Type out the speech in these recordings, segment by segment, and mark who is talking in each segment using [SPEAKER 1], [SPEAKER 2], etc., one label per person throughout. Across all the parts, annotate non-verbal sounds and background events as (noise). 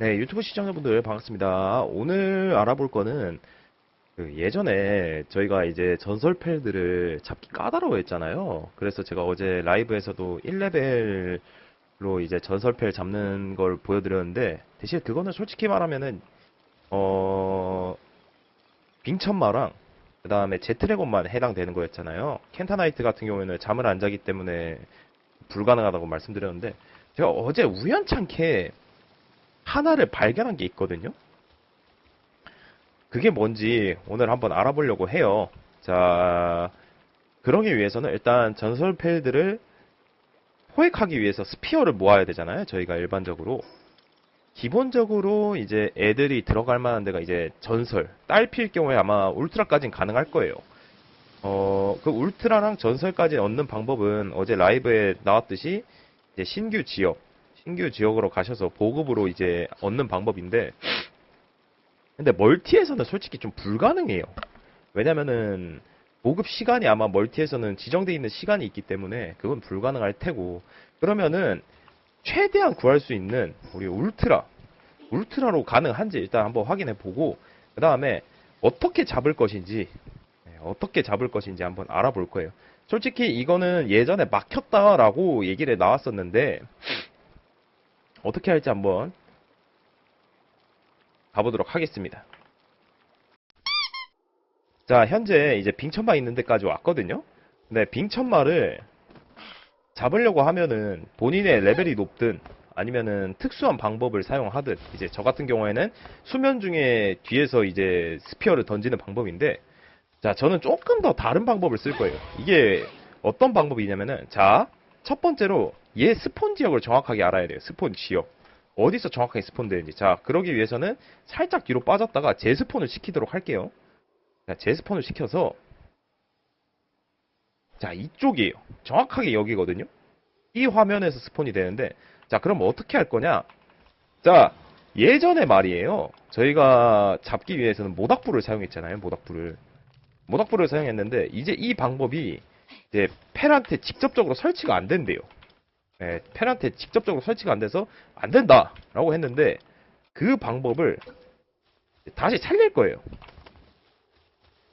[SPEAKER 1] 네, 유튜브 시청자분들 반갑습니다. 오늘 알아볼 거는 그 예전에 저희가 이제 전설 펠들을 잡기 까다로워했잖아요. 그래서 제가 어제 라이브에서도 1레벨로 이제 전설 펠 잡는 걸 보여드렸는데 대신 그거는 솔직히 말하면은 어 빙천마랑 그 다음에 제트레곤만 해당되는 거였잖아요. 켄타나이트 같은 경우에는 잠을 안 자기 때문에 불가능하다고 말씀드렸는데 제가 어제 우연찮게 하나를 발견한 게 있거든요. 그게 뭔지 오늘 한번 알아보려고 해요. 자, 그러기 위해서는 일단 전설 펠들을 포획하기 위해서 스피어를 모아야 되잖아요. 저희가 일반적으로. 기본적으로 이제 애들이 들어갈 만한 데가 이제 전설, 딸피일 경우에 아마 울트라까지는 가능할 거예요. 어, 그 울트라랑 전설까지 얻는 방법은 어제 라이브에 나왔듯이 신규 지역, 신규 지역으로 가셔서 보급으로 이제 얻는 방법인데, 근데 멀티에서는 솔직히 좀 불가능해요. 왜냐면은 보급 시간이 아마 멀티에서는 지정되어 있는 시간이 있기 때문에 그건 불가능할 테고, 그러면은 최대한 구할 수 있는 우리 울트라, 울트라로 가능한지 일단 한번 확인해 보고, 그 다음에 어떻게 잡을 것인지, 네, 어떻게 잡을 것인지 한번 알아볼 거예요. 솔직히 이거는 예전에 막혔다라고 얘기를 나왔었는데, 어떻게 할지 한번 가보도록 하겠습니다. 자, 현재 이제 빙천마 있는 데까지 왔거든요? 근데 빙천마를 잡으려고 하면은 본인의 레벨이 높든 아니면은 특수한 방법을 사용하든 이제 저 같은 경우에는 수면 중에 뒤에서 이제 스피어를 던지는 방법인데 자, 저는 조금 더 다른 방법을 쓸 거예요. 이게 어떤 방법이냐면은 자, 첫 번째로 얘 스폰 지역을 정확하게 알아야 돼요. 스폰 지역. 어디서 정확하게 스폰 되는지. 자, 그러기 위해서는 살짝 뒤로 빠졌다가 재스폰을 시키도록 할게요. 자, 재스폰을 시켜서 자, 이쪽이에요. 정확하게 여기거든요. 이 화면에서 스폰이 되는데 자, 그럼 어떻게 할 거냐? 자, 예전에 말이에요. 저희가 잡기 위해서는 모닥불을 사용했잖아요. 모닥불을. 모닥불을 사용했는데 이제 이 방법이 이제 펠한테 직접적으로 설치가 안 된대요. 예, 펠한테 직접적으로 설치가 안 돼서 안 된다 라고 했는데 그 방법을 다시 살릴 거예요.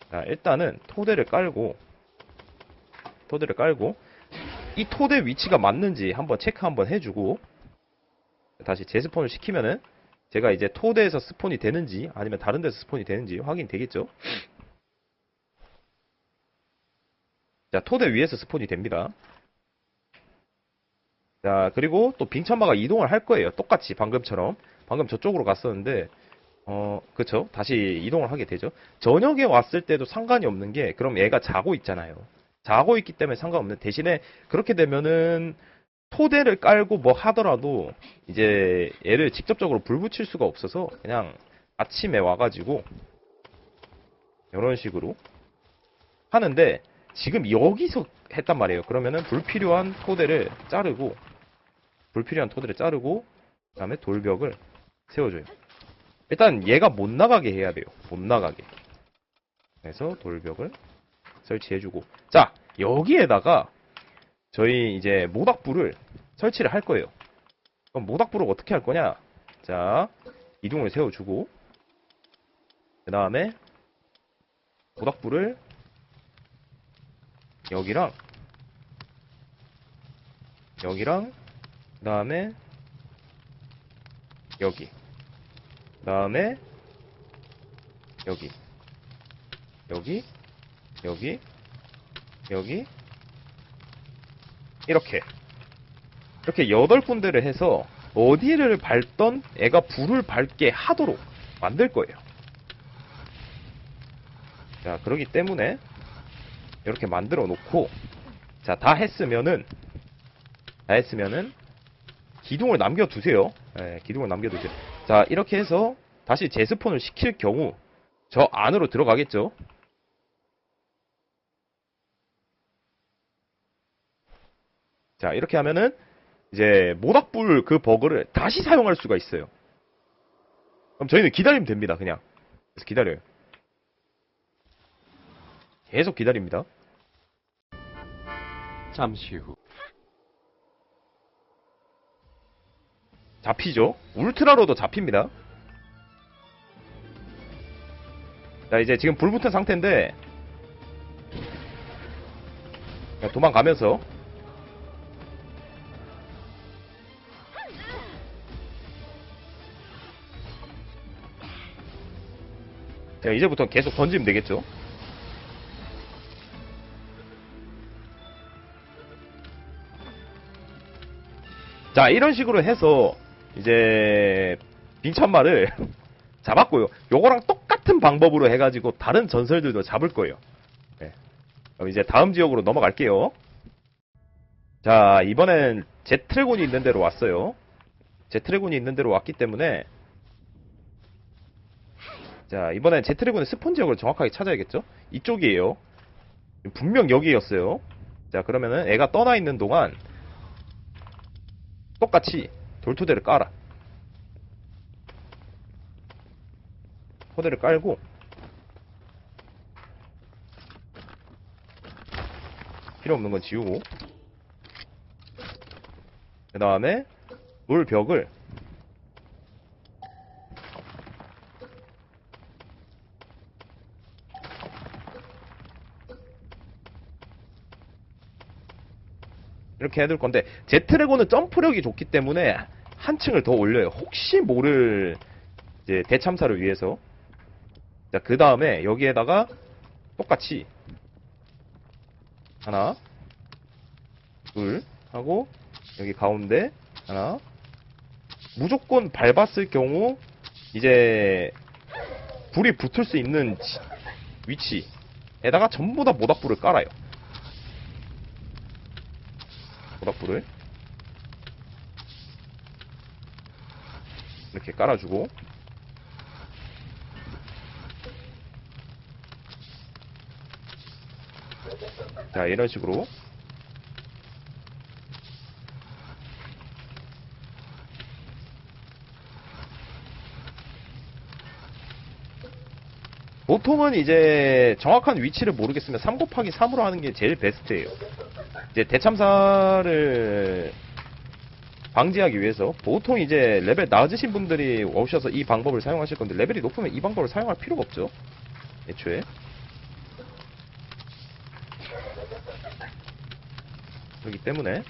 [SPEAKER 1] 자, 일단은 토대를 깔고 토대를 깔고 이 토대 위치가 맞는지 한번 체크 한번 해주고 다시 재스폰을 시키면은 제가 이제 토대에서 스폰이 되는지 아니면 다른 데서 스폰이 되는지 확인 되겠죠. 자, 토대 위에서 스폰이 됩니다. 자, 그리고 또 빙천마가 이동을 할 거예요. 똑같이 방금처럼. 방금 저쪽으로 갔었는데, 어, 그쵸. 다시 이동을 하게 되죠. 저녁에 왔을 때도 상관이 없는 게, 그럼 얘가 자고 있잖아요. 자고 있기 때문에 상관없는 대신에, 그렇게 되면은, 토대를 깔고 뭐 하더라도, 이제 얘를 직접적으로 불 붙일 수가 없어서, 그냥 아침에 와가지고, 이런 식으로 하는데, 지금 여기서 했단 말이에요. 그러면은 불필요한 토대를 자르고 불필요한 토대를 자르고 그 다음에 돌벽을 세워줘요. 일단 얘가 못 나가게 해야 돼요. 못 나가게. 그래서 돌벽을 설치해주고 자 여기에다가 저희 이제 모닥불을 설치를 할 거예요. 그럼 모닥불을 어떻게 할 거냐? 자 이동을 세워주고 그 다음에 모닥불을 여기랑 여기랑 그 다음에 여기. 그 다음에 여기. 여기 여기 여기. 이렇게. 이렇게 여덟 군데를 해서 어디를 밟던 애가 불을 밟게 하도록 만들 거예요. 자, 그러기 때문에 이렇게 만들어 놓고 자 다 했으면은 다 했으면은 기둥을 남겨두세요. 네, 기둥을 남겨두세요. 자 이렇게 해서 다시 재스폰을 시킬 경우 저 안으로 들어가겠죠? 자 이렇게 하면은 이제 모닥불 그 버그를 다시 사용할 수가 있어요. 그럼 저희는 기다리면 됩니다 그냥. 그래서 기다려요. 계속 기다립니다.
[SPEAKER 2] 잠시 후
[SPEAKER 1] 잡히죠? 울트라로도 잡힙니다. 자, 이제 지금 불 붙은 상태인데, 자, 도망가면서, 자, 이제부터 계속 던지면 되겠죠? 자, 이런 식으로 해서, 이제, 빈천말을 (laughs) 잡았고요. 요거랑 똑같은 방법으로 해가지고, 다른 전설들도 잡을 거예요. 네. 그럼 이제 다음 지역으로 넘어갈게요. 자, 이번엔 제트레곤이 있는 데로 왔어요. 제트레곤이 있는 데로 왔기 때문에, 자, 이번엔 제트레곤의 스폰 지역을 정확하게 찾아야겠죠? 이쪽이에요. 분명 여기였어요. 자, 그러면은 애가 떠나 있는 동안 똑같이 돌토대를 깔아. 토대를 깔고 필요 없는 건 지우고 그 다음에 물 벽을 이렇게 해둘 건데 제트레고는 점프력이 좋기 때문에 한 층을 더 올려요. 혹시 모를 이제 대참사를 위해서. 자, 그 다음에 여기에다가 똑같이 하나, 둘 하고 여기 가운데 하나. 무조건 밟았을 경우 이제 불이 붙을 수 있는 지- 위치에다가 전부 다 모닥불을 깔아요. 모닥불을 이렇게 깔아주고. 자 이런 식으로. 보통은 이제 정확한 위치를 모르겠으면 3 곱하기 3으로 하는 게 제일 베스트예요. 이제 대참사를 방지하기 위해서 보통 이제 레벨 낮으신 분들이 오셔서 이 방법을 사용하실 건데 레벨이 높으면 이 방법을 사용할 필요가 없죠. 애초에. 그렇기 때문에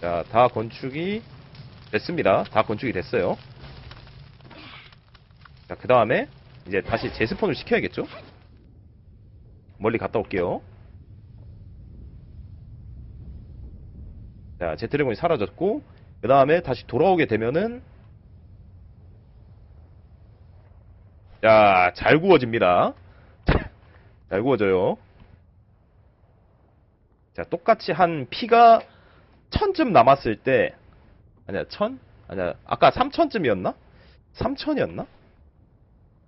[SPEAKER 1] 자, 다 건축이 됐습니다. 다 건축이 됐어요. 자, 그 다음에 이제 다시 재스폰을 시켜야겠죠? 멀리 갔다 올게요. 자, 제트레곤이 사라졌고, 그 다음에 다시 돌아오게 되면은, 자, 잘 구워집니다. (laughs) 잘 구워져요. 자, 똑같이 한 피가 천쯤 남았을 때, 아니야, 천? 아니야, 아까 삼천쯤이었나? 삼천이었나?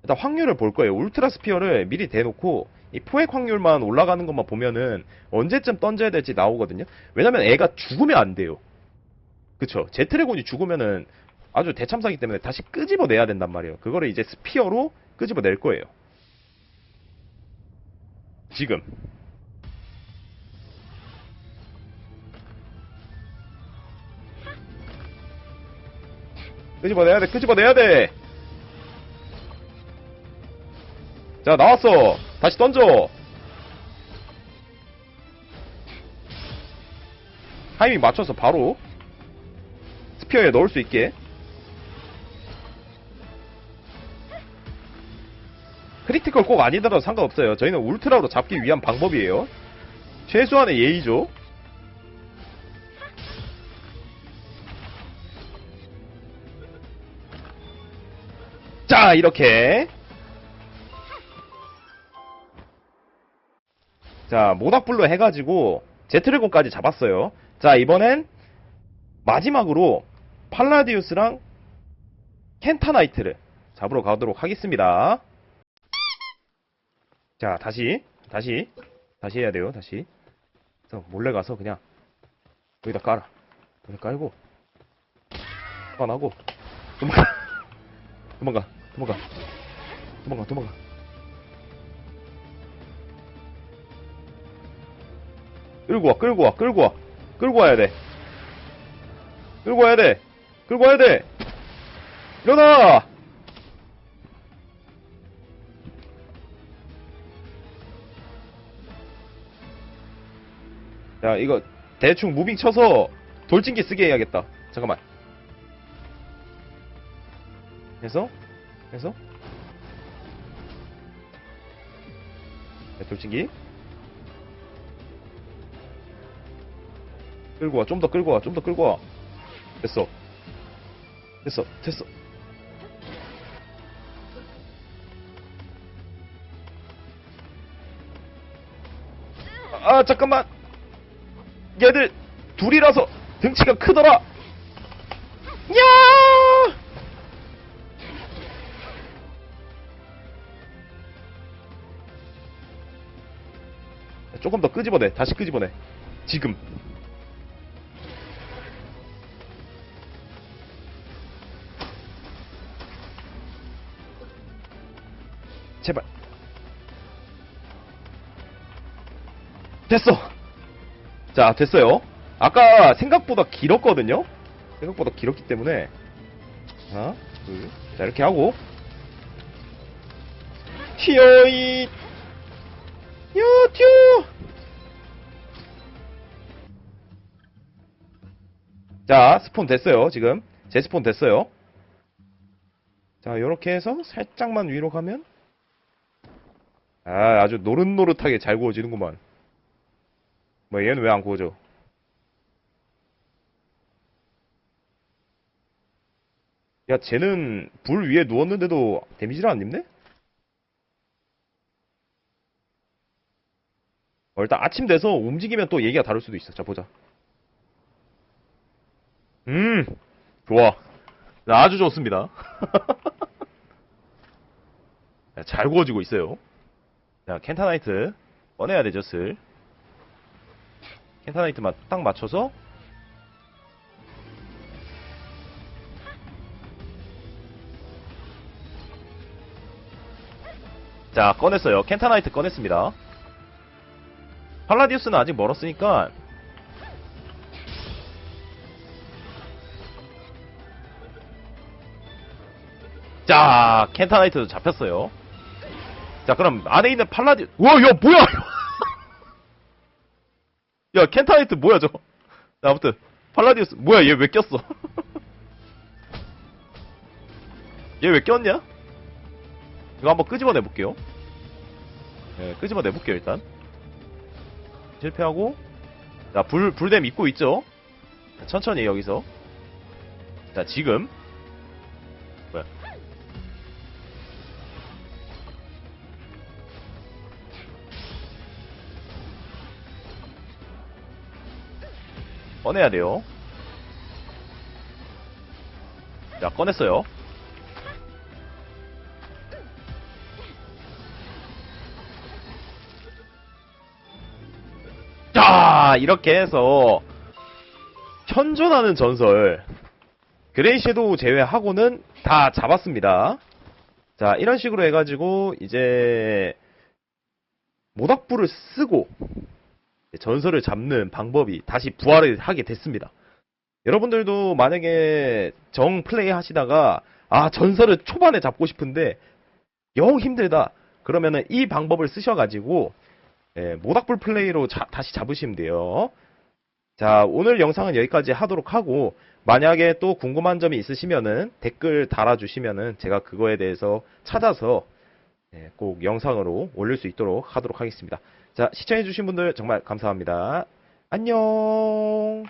[SPEAKER 1] 일단 확률을 볼 거예요. 울트라 스피어를 미리 대놓고 이 포획 확률만 올라가는 것만 보면은 언제쯤 던져야 될지 나오거든요. 왜냐면 애가 죽으면 안 돼요. 그쵸? 제트레곤이 죽으면은 아주 대참사기 때문에 다시 끄집어내야 된단 말이에요. 그거를 이제 스피어로 끄집어낼 거예요. 지금. 끄집어내야 돼, 끄집어내야 돼! 자, 나왔어. 다시 던져. 타이밍 맞춰서 바로 스피어에 넣을 수 있게. 크리티컬 꼭 아니더라도 상관없어요. 저희는 울트라로 잡기 위한 방법이에요. 최소한의 예의죠. 자, 이렇게 자, 모닥불로 해가지고 제트레곤까지 잡았어요. 자, 이번엔 마지막으로 팔라디우스랑 켄타나이트를 잡으러 가도록 하겠습니다. 자, 다시, 다시, 다시 해야 돼요, 다시. 그래서 몰래 가서 그냥 여기다 깔아. 여기 깔고, 화나고, 도망가, 도망가, 도망가, 도망가, 도망가. 끌고 와, 끌고 와, 끌고 와. 끌고 와야 돼. 끌고 와야 돼. 끌고 와야 돼. 일어나! 야, 이거 대충 무빙 쳐서 돌진기 쓰게 해야겠다. 잠깐만. 해서? 해서? 네, 돌진기. 끌고 와, 좀 더 끌고 와, 좀 더 끌고 와. 됐어. 됐어, 됐어. 아, 잠깐만. 얘들 둘이라서 등치가 크더라. 야! 조금 더 끄집어내. 다시 끄집어내. 지금. 제발. 됐어. 자, 됐어요. 아까 생각보다 길었거든요? 생각보다 길었기 때문에. 하나, 둘. 자, 이렇게 하고. 튀어이. 요, 튀어. 자, 스폰 됐어요, 지금. 제 스폰 됐어요. 자, 요렇게 해서 살짝만 위로 가면. 아, 아주 노릇노릇하게 잘 구워지는구만. 뭐 얘는 왜 안 구워져? 야, 쟤는 불 위에 누웠는데도 데미지를 안 입네? 어, 일단 아침 돼서 움직이면 또 얘기가 다를 수도 있어. 자, 보자. 음, 좋아. 아주 좋습니다. (laughs) 야, 잘 구워지고 있어요. 자, 켄타나이트 꺼내야 되죠, 슬. 켄타나이트만 딱 맞춰서 자, 꺼냈어요. 켄타나이트 꺼냈습니다. 팔라디우스는 아직 멀었으니까 자, 켄타나이트도 잡혔어요. 자, 그럼 안에 있는 팔라디 우와, 야, 뭐야! (laughs) 야, 켄타나이트 뭐야, 저거? 자, 아무튼 팔라디우스 뭐야, 얘 왜 꼈어? (laughs) 얘 왜 꼈냐? 이거 한번 끄집어내 볼게요. 네, 끄집어내 볼게요, 일단. 실패하고 자, 불 불댐 입고 있죠? 자, 천천히 여기서. 자, 지금 꺼내야 돼요. 자, 꺼냈어요. 자, 이렇게 해서 현존하는 전설 그레이 섀도우 제외하고는 다 잡았습니다. 자, 이런 식으로 해가지고 이제 모닥불을 쓰고 전설을 잡는 방법이 다시 부활을 하게 됐습니다. 여러분들도 만약에 정 플레이 하시다가 아 전설을 초반에 잡고 싶은데 영 힘들다 그러면은 이 방법을 쓰셔가지고 예, 모닥불 플레이로 자- 다시 잡으시면 돼요. 자 오늘 영상은 여기까지 하도록 하고 만약에 또 궁금한 점이 있으시면은 댓글 달아주시면은 제가 그거에 대해서 찾아서 예, 꼭 영상으로 올릴 수 있도록 하도록 하겠습니다. 자, 시청해주신 분들 정말 감사합니다. 안녕!